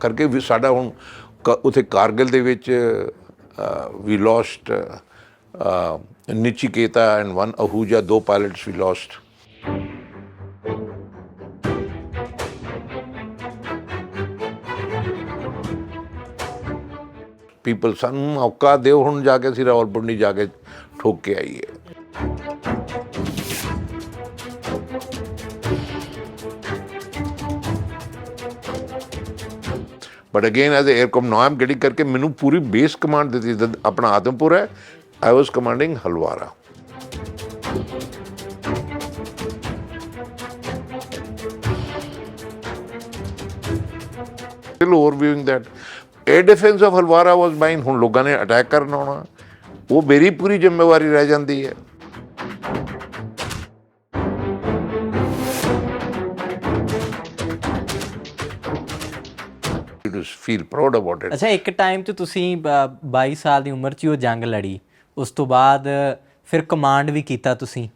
ਕਰਕੇ ਵੀ ਸਾਡਾ ਹੁਣ ਕ- ਉੱਥੇ ਕਾਰਗਿਲ ਦੇ ਵਿੱਚ we lost Nachiketa and one Ahuja ਦੋ ਪਾਇਲਟਸ ਵੀ ਲੋਸਟ ਪੀਪਲ ਸਾਨੂੰ ਮੌਕਾ ਦਿਓ, ਹੁਣ ਜਾ ਕੇ ਅਸੀਂ ਰਾਵਲਪਿੰਡੀ ਜਾ ਕੇ ਠੋਕ ਕੇ ਆਈਏ। But again as 에ਅਰਕਮ now I'm getting ਕਰਕੇ ਮੈਨੂੰ ਪੂਰੀ ਬੇਸ ਕਮਾਂਡ ਦਿੱਤੀ ਆਪਣਾ ਆਦਮਪੁਰ ਹੈ I was commanding Halwara still overviewing that. Air defense of Halwara was mine. ਹੁਣ ਲੋਕਾਂ ਨੇ ਅਟੈਕ ਕਰਨ ਆਉਣਾ ਉਹ ਮੇਰੀ ਪੂਰੀ ਜ਼ਿੰਮੇਵਾਰੀ ਰਹਿ ਜਾਂਦੀ ਹੈ to feel proud about it. ਅੱਛਾ ਇੱਕ ਟਾਈਮ 'ਚ ਤੁਸੀਂ ਬ- 22 ਸਾਲ ਦੀ ਉਮਰ 'ਚ ਉਹ ਜੰਗ ਲੜੀ। ਉਸ ਤੋਂ ਬਾਅਦ ਫਿਰ ਕਮਾਂਡ ਵੀ ਕੀਤਾ ਤੁਸੀਂ।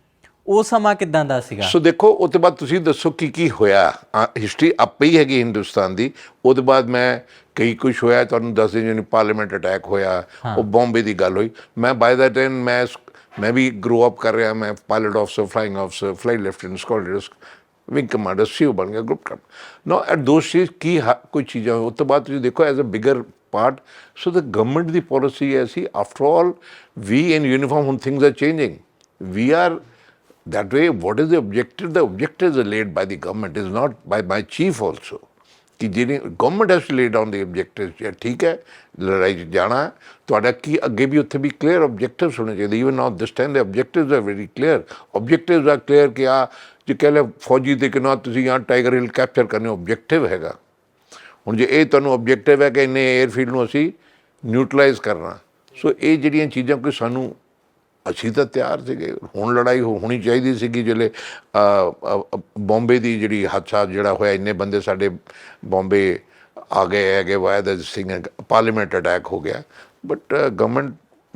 ਉਹ ਸਮਾਂ ਕਿਦਾਂ ਦਾ ਸੀਗਾ? ਸੋ ਦੇਖੋ ਉਹ ਤੋਂ ਬਾਅਦ ਤੁਸੀਂ ਦੱਸੋ ਕੀ ਕੀ ਹੋਇਆ? ਹਿਸਟਰੀ ਆਪੇ ਹੀ ਹੈਗੀ ਹਿੰਦੁਸਤਾਨ ਦੀ। ਉਹਦੇ ਬਾਅਦ ਮੈਂ ਕਈ ਕੁਝ ਹੋਇਆ ਤੁਹਾਨੂੰ ਦੱਸ ਦਿਨ ਜਿਵੇਂ ਪਾਰਲੀਮੈਂਟ ਅਟੈਕ ਹੋਇਆ ਉਹ ਬੰਬੇ ਦੀ ਗੱਲ ਹੋਈ। ਮੈਂ ਬਾਈ ਦਾ ਟਾਈਮ ਮੈਂ ਮੈਂ ਵੀ ਗਰੋ ਅਪ ਕਰ ਰਿਹਾ ਮੈਂ pilot officer flying officer flight lieutenant scholars wing commander CO ਬਣ ਗਿਆ group cap no at those ਚੀਜ਼ ਕੀ ਹਾ- ਕੋਈ ਚੀਜ਼ਾਂ ਹੋਈ। ਉਸ ਤੋਂ ਬਾਅਦ ਤੁਸੀਂ ਦੇਖੋ as a bigger part so the government the policy ਹੈ ਸੀ after all we in uniform ਹੁਣ things are changing we are that way, what is the objective the objectives are laid by the government, is not by my chief also ਕਿ ਜਿਹੜੀ government has laid lay down the objectives ਜੇ ਠੀਕ ਹੈ, ਲੜਾਈ 'ਚ ਜਾਣਾ ਤੁਹਾਡਾ ਕੀ ਅੱਗੇ ਵੀ ਉੱਥੇ ਵੀ ਕਲੀਅਰ ਆਬਜੈਕਟਿਵਸ ਹੋਣੇ ਚਾਹੀਦੇ ਇਵਨ ਨਾਓ ਦਿਸ ਟਾਈਮ ਦੇ objectives are very clear objectives are clear ਕਿ ਆ ਜੇ ਕਹਿ ਲੈ ਫੌਜੀ ਦੇ ਕਿ ਨਾ ਤੁਸੀਂ ਆ ਟਾਈਗਰ ਹਿਲ ਕੈਪਚਰ ਕਰਨੇ ਆਬਜੈਕਟਿਵ ਹੈਗਾ। ਹੁਣ ਜੇ ਇਹ ਤੁਹਾਨੂੰ ਆਬਜੈਕਟਿਵ ਹੈ ਕਿ ਇੰਨੇ 에ਅਰਫੀਲਡ ਨੂੰ ਅਸੀਂ ਨਿਊਟਰਲਾਈਜ਼ ਕਰਨਾ। ਸੋ ਇਹ ਜਿਹੜੀਆਂ ਚੀਜ਼ਾਂ ਕੋਈ ਸਾਨੂੰ ਅਸੀਂ ਤਾਂ ਤਿਆਰ ਸੀਗੇ। ਹੁਣ ਲੜਾਈ ਹੋ- ਹੋਣੀ ਚਾਹੀਦੀ ਸੀਗੀ ਜਿਹੜੇ ਬੰਬੇ ਦੀ ਜਿਹੜੀ ਹਾਦਸਾ ਜਿਹੜਾ ਹੋਇਆ, ਇੰਨੇ ਬੰਦੇ ਸਾਡੇ ਬੰਬੇ ਆ ਗਏ ਹੈਗੇ, ਵਾਇਦ ਸਿੰਘ ਪਾਰਲੀਮੈਂਟ ਅਟੈਕ ਹੋ ਗਿਆ। But government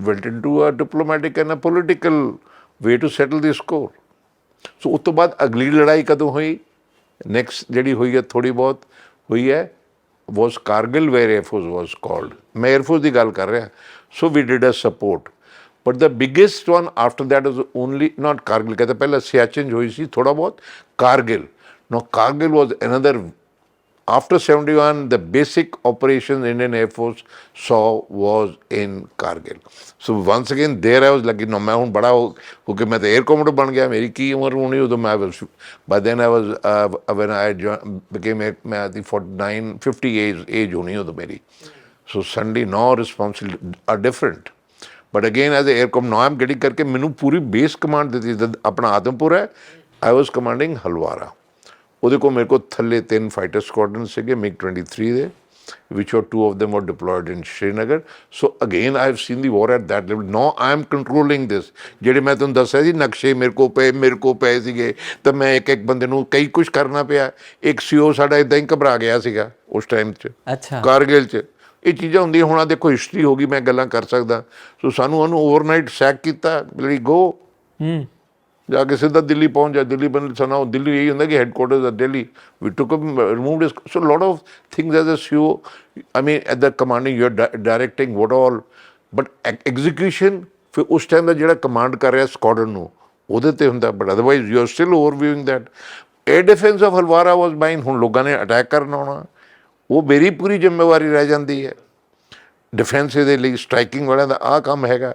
went into a diplomatic and a political way to settle the score so ਉਸ ਤੋਂ ਬਾਅਦ ਅਗਲੀ ਲੜਾਈ ਕਦੋਂ ਹੋਈ? ਨੈਕਸਟ ਜਿਹੜੀ ਹੋਈ ਹੈ ਥੋੜੀ ਬਹੁਤ ਹੋਈ ਹੈ was Kargil where air force was called ਮੈਂ ਏਅਰਫੋਰਸ ਦੀ ਗੱਲ ਕਰ ਰਿਹਾ। So we did a support but the biggest one after that is only not Kargil कहते पहले सियाचिन हुई सी थोड़ा बहुत Kargil no Kargil was another after 71 the basic operations indian air force saw was in kargil. So once again there i was like, no main hun bada ho kyunki main to air commodore then i was uh, when i joined, became 49 50 age age honi to meri so suddenly now responsibilities are different. But again as air com now I'm getting ਕਰਕੇ ਮੈਨੂੰ ਪੂਰੀ base command ਦਿੱਤੀ ਜਦ ਆਪਣਾ ਆਦਮਪੁਰ ਹੈ I was commanding Halwara ਉਹਦੇ ਕੋਲ ਮੇਰੇ ਕੋਲ ਥੱਲੇ ਤਿੰਨ ਫਾਈਟਰ ਸਕੁਆਡਰਨ ਸੀਗੇ ਮਿਗ 23 ਦੇ which were two of them were deployed in Srinagar. So again, I have seen the war at that level. Now I am controlling this. ਜਿਹੜੇ ਮੈਂ ਤੁਹਾਨੂੰ ਦੱਸਿਆ ਸੀ ਨਕਸ਼ੇ ਮੇਰੇ ਕੋਲ ਪਏ ਮੇਰੇ ਕੋਲ ਪਏ ਸੀਗੇ ਤਾਂ ਮੈਂ ਇੱਕ ਇੱਕ ਬੰਦੇ ਨੂੰ ਕਈ ਕੁਝ ਕਰਨਾ ਪਿਆ ਇੱਕ ਸੀਓ ਸਾਡਾ ਇਦਾਂ ਹੀ ਘਬਰਾ ਗਿਆ ਸੀਗਾ ਉਸ ਟਾਈਮ 'ਚ। ਅੱਛਾ। ਕਾਰਗਿਲ 'ਚ। ਇਹ ਚੀਜ਼ਾਂ ਹੁੰਦੀਆਂ ਹੁਣ ਆ ਦੇਖੋ ਹਿਸਟਰੀ ਹੋ ਗਈ ਮੈਂ ਗੱਲਾਂ ਕਰ ਸਕਦਾ। ਸੋ ਸਾਨੂੰ ਉਹਨੂੰ ਓਵਰਨਾਈਟ ਸੈਕ ਕੀਤਾ ਬਲੀ ਗੋ ਹੂੰ। ਜਾ ਕੇ ਸਿੱਧਾ ਦਿੱਲੀ ਪਹੁੰਚ ਜਾ ਦਿੱਲੀ ਬਣ ਸਨਾ ਦਿੱਲੀ ਇਹੀ ਹੁੰਦਾ ਕਿ ਹੈਡਕੁਆਟਰਸ ਆ Delhi. We took removed so lot of things as a CO I mean at the commanding you are directing what all but execution ਫਿਰ ਉਸ ਟਾਈਮ ਦਾ ਜਿਹੜਾ ਕਮਾਂਡ ਕਰ ਰਿਹਾ ਸਕੁਆਡਰਨ ਨੂੰ ਉਹਦੇ ਤੇ ਹੁੰਦਾ but otherwise you are still overviewing that air defence of Halwara was mine ਹੁਣ ਲੋਕਾਂ ਨੇ ਅਟੈਕ ਕਰਨ ਆਉਣਾ। ਉਹ ਮੇਰੀ ਪੂਰੀ ਜ਼ਿੰਮੇਵਾਰੀ ਰਹਿ ਜਾਂਦੀ ਹੈ। ਡਿਫੈਂਸ ਦੇ ਲਈ ਸਟ੍ਰਾਈਕਿੰਗ ਵਾਲਿਆਂ ਦਾ ਆਹ ਕੰਮ ਹੈਗਾ।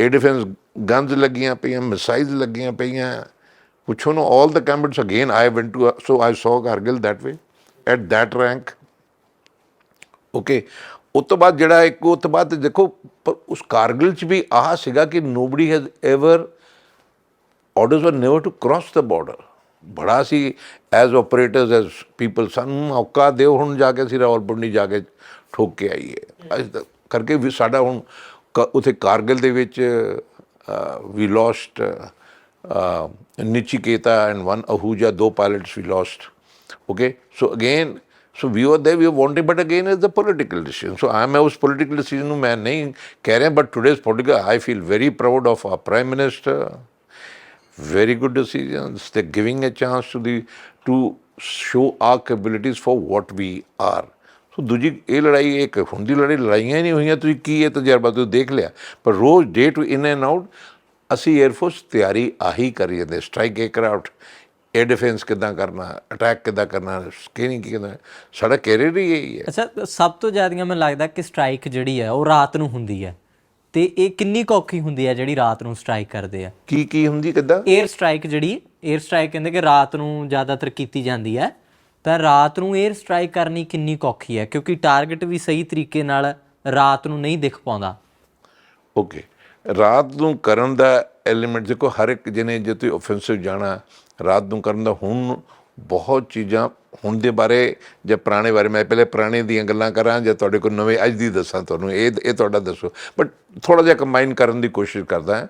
ਇਹ ਡਿਫੈਂਸ ਗਨਸ ਲੱਗੀਆਂ ਪਈਆਂ ਮਿਸਾਈਲਸ ਲੱਗੀਆਂ ਪਈਆਂ। ਪੁੱਛੋ ਨਾ all the ਕੈਂਬਟਸ again I ਵੈਂਟ to so I saw Kargil that way at that rank okay ਉਸ ਤੋਂ ਬਾਅਦ ਜਿਹੜਾ ਇੱਕ, ਉਸ ਤੋਂ ਬਾਅਦ ਦੇਖੋ ਪ- ਉਸ ਕਾਰਗਿਲ ਚ ਵੀ ਆਹ ਸੀਗਾ ਕਿ nobody has ever orders were never to cross the border ਬੜਾ ਸੀ ਐਜ਼ ਆਪਰੇਟਰਸ ਐਜ਼ ਪੀਪਲ ਸਾਨੂੰ ਮੌਕਾ ਦਿਓ ਹੁਣ ਜਾ ਕੇ ਅਸੀਂ ਰਾਵਲਪਿੰਡੀ ਜਾ ਕੇ ਠੋਕ ਕੇ ਆਈਏ ਅੱਜ ਤੱਕ ਕਰਕੇ ਵੀ ਸਾਡਾ ਹੁਣ ਕ- ਉੱਥੇ ਕਾਰਗਿਲ ਦੇ ਵਿੱਚ we lost Nachiketa and one Ahuja ਦੋ pilots we lost okay so again so we were there we were wanting but again it's a political decision so i'm ਉਸ political decision ਨੂੰ ਮੈਂ ਨਹੀਂ ਕਹਿ ਰਿਹਾ but today's political i feel very proud of our prime minister very good decisions. They're giving a chance to the, to show our capabilities for what we are. So ਦੂਜੀ ਇਹ ਲੜਾਈ ਇੱਕ ਹੁੰਦੀ ਲੜਾਈ ਲੜਾਈਆਂ ਹੀ ਨਹੀਂ ਹੋਈਆਂ ਤੁਸੀਂ ਕੀ ਇਹ ਤਜਰਬਾ ਤੁਸੀਂ ਦੇਖ ਲਿਆ ਪਰ ਰੋਜ਼ day to in and out ਅਸੀਂ 에ਅਰਫੋਰਸ ਤਿਆਰੀ ਆਹੀ ਕਰੀ ਜਾਂਦੇ ਸਟ੍ਰਾਈਕ ਏਅਰਕ੍ਰਾਫਟ ਏਅਰ ਡਿਫੈਂਸ ਕਿੱਦਾਂ ਕਰਨਾ ਅਟੈਕ ਕਿੱਦਾਂ ਕਰਨਾ ਸਕੀਨਿੰਗ ਕਿੱਦਾਂ ਸਾਡਾ ਕੈਰੀਅਰ ਹੀ ਇਹੀ ਹੈ ਅੱਛਾ ਸਭ ਤੋਂ ਜ਼ਿਆਦਾ ਮੈਨੂੰ ਲੱਗਦਾ ਕਿ ਸਟ੍ਰਾਈਕ ਜਿਹੜੀ ਹੈ ਉਹ ਰਾਤ ਨੂੰ ਹੁੰਦੀ ਹੈ ਤੇ ਇਹ ਕਿੰਨੀ ਕੁ ਹੁੰਦੀ ਹੈ ਜਿਹੜੀ ਰਾਤ ਨੂੰ ਸਟ੍ਰਾਈਕ ਕਰਦੇ ਆ? ਕੀ ਕੀ ਹੁੰਦੀ ਕਿੱਦਾਂ? 에ਅਰ ਸਟ੍ਰਾਈਕ ਜਿਹੜੀ 에ਅਰ ਸਟ੍ਰਾਈਕ ਕਹਿੰਦੇ ਕਿ ਰਾਤ ਨੂੰ ਜ਼ਿਆਦਾਤਰ ਕੀਤੀ ਜਾਂਦੀ ਹੈ। ਤਾਂ ਰਾਤ ਨੂੰ 에ਅਰ ਸਟ੍ਰਾਈਕ ਕਰਨੀ ਕਿੰਨੀ ਕੁ ਔਖੀ ਹੈ? ਕਿਉਂਕਿ ਟਾਰਗੇਟ ਵੀ ਸਹੀ ਤਰੀਕੇ ਨਾਲ ਰਾਤ ਨੂੰ ਨਹੀਂ ਦਿਖ ਪਾਉਂਦਾ। ਓਕੇ ਰਾਤ ਨੂੰ ਕਰਨ ਦਾ ਐਲੀਮੈਂਟ ਦੇਖੋ ਹਰ ਇੱਕ ਜਿਹਨੇ ਜੇ ਤੁਸੀਂ ਆਫੈਂਸਿਵ ਜਾਣਾ ਰਾਤ ਨੂੰ ਕਰਨ ਦਾ ਹੁਣ ਬਹੁਤ ਚੀਜ਼ਾਂ ਹੁਣ ਦੇ ਬਾਰੇ ਜਾਂ ਪੁਰਾਣੇ ਬਾਰੇ, ਮੈਂ ਪਹਿਲੇ ਪੁਰਾਣੇ ਦੀਆਂ ਗੱਲਾਂ ਕਰਾਂ ਜਾਂ ਤੁਹਾਡੇ ਕੋਲ ਨਵੇਂ ਅੱਜ ਦੀ ਦੱਸਾਂ ਤੁਹਾਨੂੰ, ਇਹ ਇਹ ਤੁਹਾਡਾ ਦੱਸੋ। ਬਟ ਥੋੜਾ ਜਿਹਾ ਕੰਬਾਈਨ ਕਰਨ ਦੀ ਕੋਸ਼ਿਸ਼ ਕਰਦਾ